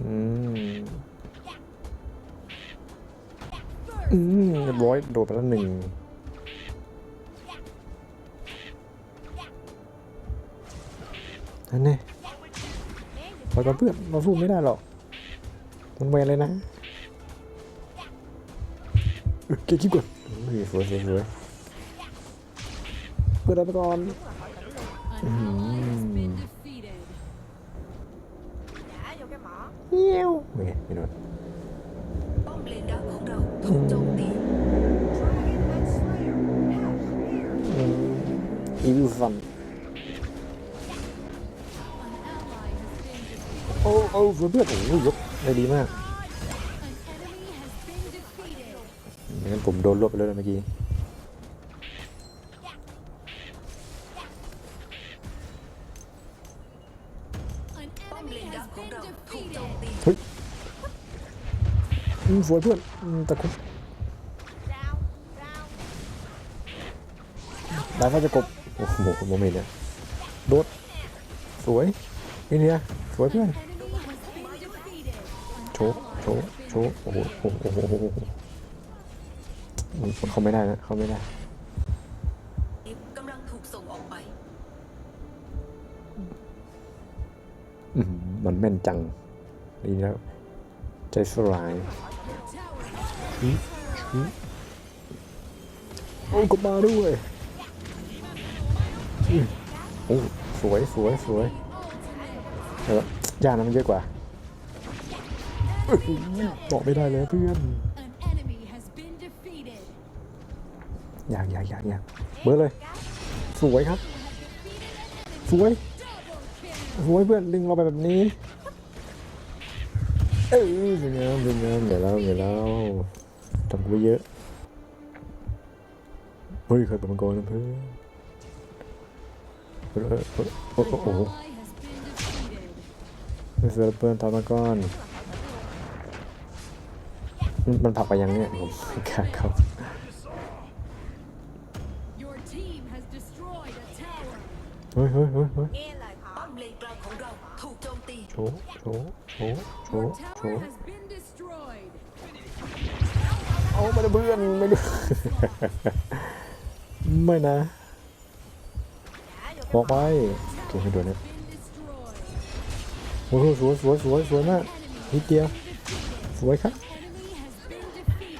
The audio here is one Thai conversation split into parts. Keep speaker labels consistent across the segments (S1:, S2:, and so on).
S1: อืมอืมร้อยโดดไปแล้วหนึ่งนั่นแน่ปล่อยเพื่อนเราสู้ไม่ได้หรอก มันเวรเลยนะเก็บคลิปก่อนเฮ้ยสวยสวยสวยเปิดเอาไปก่อน เงี้ยวโอเคพี่โนน
S2: ป้อมเลนดักของเราถูกโจมตี
S1: อีวิวซัน
S3: An ally has been defeated.
S1: โอ้โอ้เพื่อนเพื่อนโอ้ยยกได้ดีมาก
S3: An enemy has been defeated.
S1: ไม่งั้นผมโดนรวบไปเลยนะเมื่อกี้
S2: ของเราถูกโจมตี
S1: เฮ้ยอืมสวยเพื่อนอืมแต่คุณได้ฟ้าจะกบ โอ้โหโมเมนต์เนี่ยโดด สวยนี่เนี่ยสวยเพื่อน โชว์โชว์โชว์โอ้โหโอ้โหโอ้โหโอ้โหมันเข้าไม่ได้นะ เข้าไม่ได้ มมันแม่นจังดีแล้วใจสลาย
S3: Tower
S1: โอ้กบมาด้วยอืมโอ้สวยสวยสวยเออย่านะมันเยอะกว่าเอ้ยบอกไม่ได้เลยเพื่อน
S3: An enemy has been defeated.
S1: อยากอยากอยากอยากเบอร์เลย สวยครับ สวย สวยเพื่อนดึงเราไปแบบนี้ เออเป็นไงเป็นไงเดี๋ยวแล้วเดี๋ยวแล้วทำกูไปเยอะ เฮ้ยเคยเป็นมังกรนะเพื่อนเออเออเออโอ้โหโอ้โหเสือเพื่อนทำมาก่อนมันมันผักไปยังเนี่ยผมไม่กาเขาเฮ้ยเฮ้ยเฮ้ยเฮ้ย
S2: ถูกโจมตี
S1: โชว์โชว์โชว์โชว์โชว์เอาไม่ได้เพื่อนไม่ได้ไม่นะบอกไปโอเคให้ดูนะ
S3: Been destroyed.
S1: โอ้โหสวยสวยสวยสวยมากนิดเดียวสวยครับ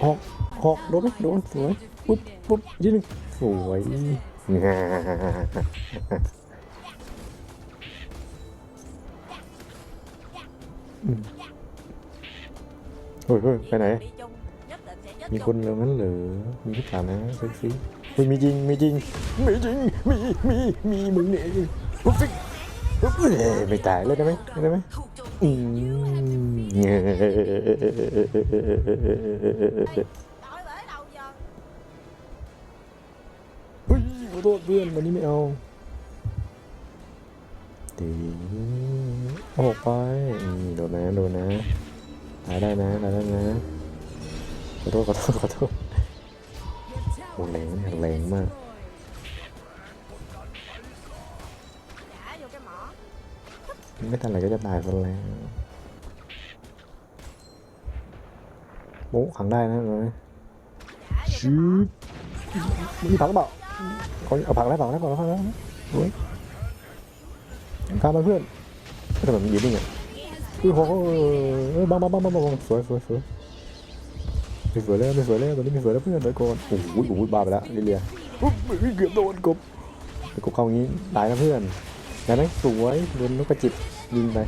S1: หอกหอกโดนโดนสวยปุ๊บปุ๊บอีกนิงสวย เฮ้ยเฮ้ยไปไหน มีคนเหลืองั้นเหรอ มีหรือเปล่านะเซ็กซี่เฮ้ยมีจริง มีจริง มีจริง มี มี มีมึงเนี่ยปุ๊บฟิกปุ๊บเอ้ยไม่ตายเลยได้ไหมได้ไหม
S2: ถูกโจม
S1: อื
S2: ตี
S1: มเงี้ยเฮ้ยขอโทษเพื่อนวันนี้ไม่เอาตีออกไปอืมโดนนะโดนนะ ตายได้นะตายได้นะขอโทษขอโทษขอโทษ
S3: Your tower
S1: โอ้แรง
S3: has
S1: เนี่ย
S3: been
S1: แรงมาก
S3: destroyed.
S1: ไม่ทันไรก็จะตายซะแล้วโอ้ขังได้นะเลยชืบมีผักหรือเปล่าเขาเอาผักได้ผักได้ผักได้ผักได้เฮ้ยข้ามไปเพื่อนทำไมมันยืนนิ่งอะ อุ้ยโหเออบังบังบังบังบังสวยสวยสวยไม่สวยแล้วไม่สวยแล้วตอนนี้ไม่สวยแล้วเพื่อนเลยก่อนโอ้โหโอ้โหบ้าไปแล้วลิเลียอุ๊ยเกือบโดนกบกบเข้าอย่างนี้ตายนะเพื่อนได้ไหมสวยโดนนกกระจิบยิงไป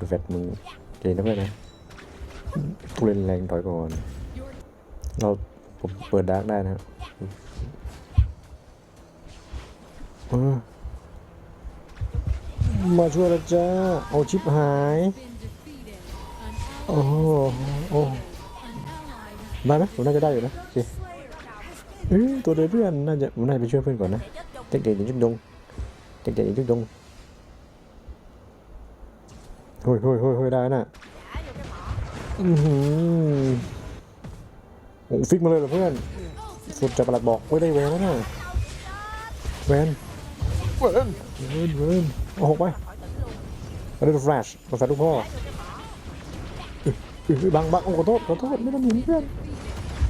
S1: ดูแฟตมึงเก่งนะเพื่อนนะทุเรนแรงถอยก่อน เราผมเปิดดาร์กได้นะครับเออ มาช่วยแล้วจ้า เอาชิปหาย โอ้โหโอ้ได้ไหมผมน่าจะได้อยู่นะโอเคเอ้ยตัวเดียเพื่อนน่าจะผมน่าจะไปช่วยเพื่อนก่อนนะเด็กๆอย่างจุดดงเด็กๆอย่างจุดดงเฮ้ยเฮ้ยเฮ้ยเฮ้ยได้น่ะอือหือโอ้ฟิกมาเลยเหรอเพื่อนสุดจะประหลัดบอกไม่ได้แวนแล้วนะแวน แวนแวนแวนเอาหกไปมาดูแฟลชมาแฟลชลูกพ่อเฮ้ยบังบังโอ้ขอโทษขอโทษไม่ต้องหนีเพื่อน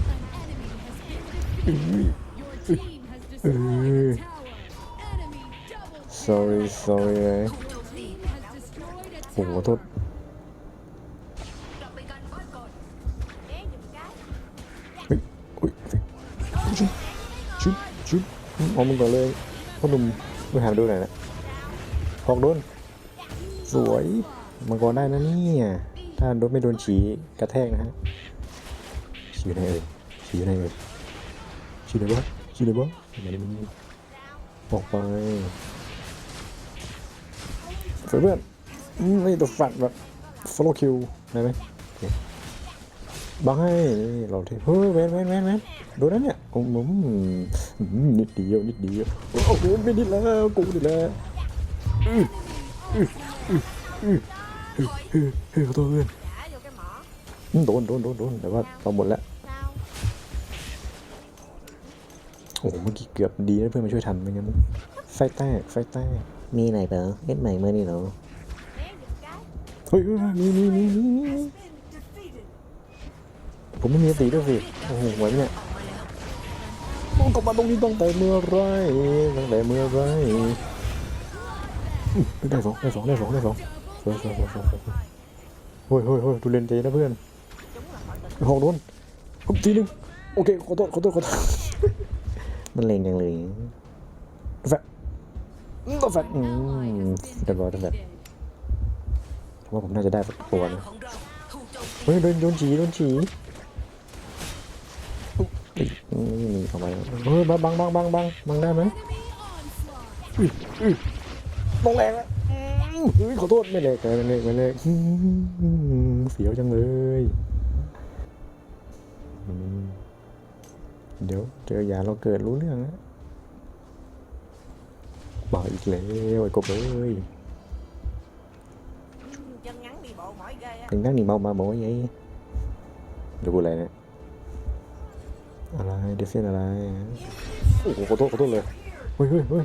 S3: An enemy has been defeated. Your team has destroyed a tower. Enemy double
S1: sorry sorry เลย
S2: ถูกโจมตี
S3: team has destroyed a
S1: โอ้ ขอโท
S3: tower.
S1: ษ
S2: กลับไปกันบ้านก่อน
S1: เฮ้ยอุ้ยชุบชุบชุบเอามึงก่อนเลยพ่อหาดูหน่อยนะพอกโดน สวยมังกรได้นะเนี่ยถ้าโดนไม่โดนฉีกระแทกนะฮะฉีอยู่ไหนเอ่ยฉีอยู่ไหนเอ่ยฉีไหนวะฉีไหนวะไม่ได้มีออกไปเพื่อนอืมนี่ตัวแฟลตแบบ follow kill ได้ไหม บังให้เราเทเฮ้ยเว้นเว้นเว้นเว้นดูนะเนี่ยโอืมอืมนิดเดียวนิดเดียวโอ้โหไม่นิดแล้วกูนิดแล้วอื้ออื้ออื้ออื้อเฮ้ยเฮ้ยเฮ้ยขอโทษเพื่อนโดนโดนโดนโดนแต่ว่าเราหมดแล้วโอ้โหเมื่อกี้เกือบดีนะเพื่อนมาช่วยทันไม่งั้นไฟแตกไฟแตกมีไหนเปล่าเอ็ดใหม่เมื่อนี่เหรอเฮ้ยมีมีมีมี ผมไม่มีสติด้วยสิโอ้โหไหวไหมเนี่ยต้องกลับมาตรงนี้ตั้งแต่เมื่อไรตั้งแต่เมื่อไรอื้อได้สองได้สองได้สองได้สองสวยสวยสวยสวยสวยเฮ้ยเฮ้ยเฮ้ยดูเลนใจนะเพื่อนหอกโดนปุ๊บทีนึงโอเคขอโทษขอโทษขอโทษมันเลงจังเลยแฟะอืมตัวแฟะอืมเรียบร้อยตัวแฟะผมว่าผมน่าจะได้สักตัว
S2: บ้าน
S1: นะ
S2: ของเราถูกโจมตี
S1: เฮ้ยโดนโดนฉีโดนฉี นี่นี่เข้ามเฮ้ยบังบังบังบังบังบังได้ไหมต้องแรงอะอืมเฮ้ยขอโทษไม่เล็กไม่เล็กไม่เล็กเสียวจังเลยเดี๋ยวเจอยาเราเกิดรู้เรื่องนะมาอีกแล้วไอ้กบเอ้ย
S4: chân ngắn đi bộ mỏi ghê á
S1: ถึงนั่งหนีเมามาบอกว่าไงดูอะไรเนี่ย อะไรเดฟเฟนอะไรโอ้โหขอโทษขอโทษเลยเฮ้ยเฮ้ยเฮ้ย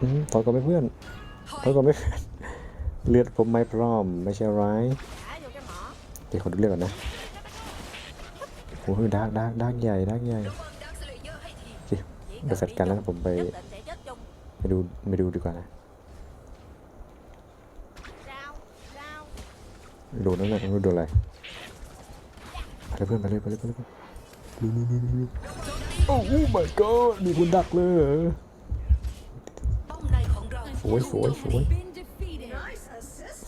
S1: อืมถอยก่อนไหมเพื่อนถอยก่อนไหมเพื่อนเลือดผมไม่พร้อมไม่ใช่ร้าย
S4: thả vô cái mỏ
S1: เดี๋ยวขอดูเลือดก่อนนะโอ้โหดาร์กดาร์กดาร์กใหญ่ดาร์กใหญ่
S2: ระวังดักสเลเยอร์ให้ที
S1: โอเค
S4: chỉ
S1: เดี๋ยว
S4: cần
S1: เสร็จ
S4: đi
S1: กันแล้ว
S4: chung
S1: ผมไป
S4: nhất định sẽ chết chung
S1: ไปดูไปดูดีกว่านะ
S4: sao sao
S1: โดนนั่นแหละไม่รู้โดนอะไรไปเลยเพื่อนไปเลยไปเลยไปเลย ไปเลยดูดูดูดูโอ้ my god มีคนดักเลยเหรอสวยสวยสวย
S3: Been defeated.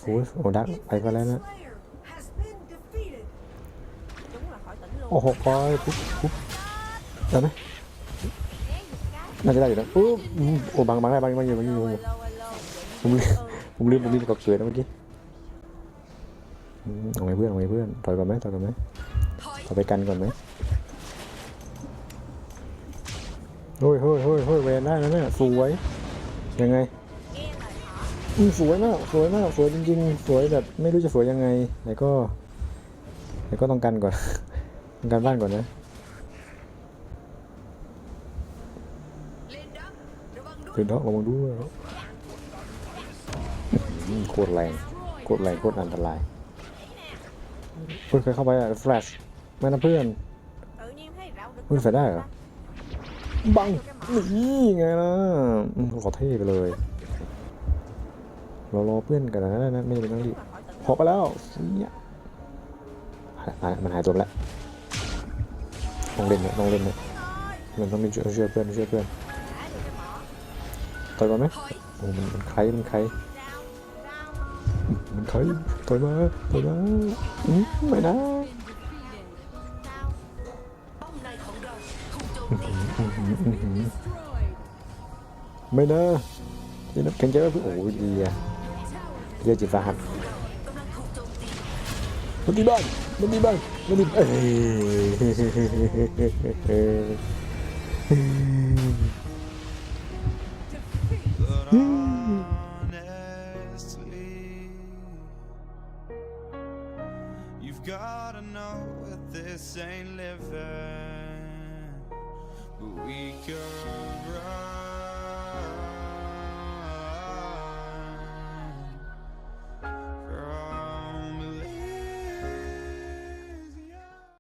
S1: โอ้ยโอ้ดักไปก็แล้วนะโอ้โหไปปุ๊บปุ๊บได้ไหมน่าจะได้อยู่นะปุ๊บโอ้บางบางได้บางบางอยู่บางอยู่ผมลืมผมลืมผมลืมกับเกิดนะเมื่อกี้เอาไงเพื่อนเอาไงเพื่อนถอยก่อนไหมถอยก่อนไหม
S2: ถอย
S1: ถอยไปกันก่อนไหม เฮ้ยเฮ้ยเฮ้ยเฮ้ยเวนได้แล้วเนี่ยสวยยังไงอืมสวยมากสวยมากสวยจริงๆ สวยแบบไม่รู้จะสวยยังไงแต่ก็แต่ก็ต้องกันก่อน ต้องกันบ้านก่อนนะ
S2: เลนดักระวังด้วย
S1: คืนท้องระวังด้วยโคตรแรงโคตรแรงโคตรอันตรายเพื่อนเคยเข้าไปอะแฟลชไม่นะเพื่อน
S4: tự nhiên thấy rạo được
S1: Ui, phải đây hả?
S4: ta.
S1: บังนี่ไงล่ะขอเท่ไปเลยเรารอเพื่อนกันนะนะไม่จำเป็นต้องรีบพอไปแล้วเนี่ยมันหายตัวแล้วต้องเล่นเนี่ยต้องเล่นเนี่ยมันต้องมีช่วยช่วยเพื่อนช่วยเพื่อนต่อยก่อนไหมโอ้มันมันใครมันใครมันใครต่อยมาต่อยมาอืมไม่นะ ไม่นะนี่นับแข็งใจว่าพี่โอ้ยดีอะเรียกจิตสาหัส
S2: มั
S1: นดีบ้างมันดีบ้างมันดีเอ้ย
S3: Gotta know this ain't living we can rise.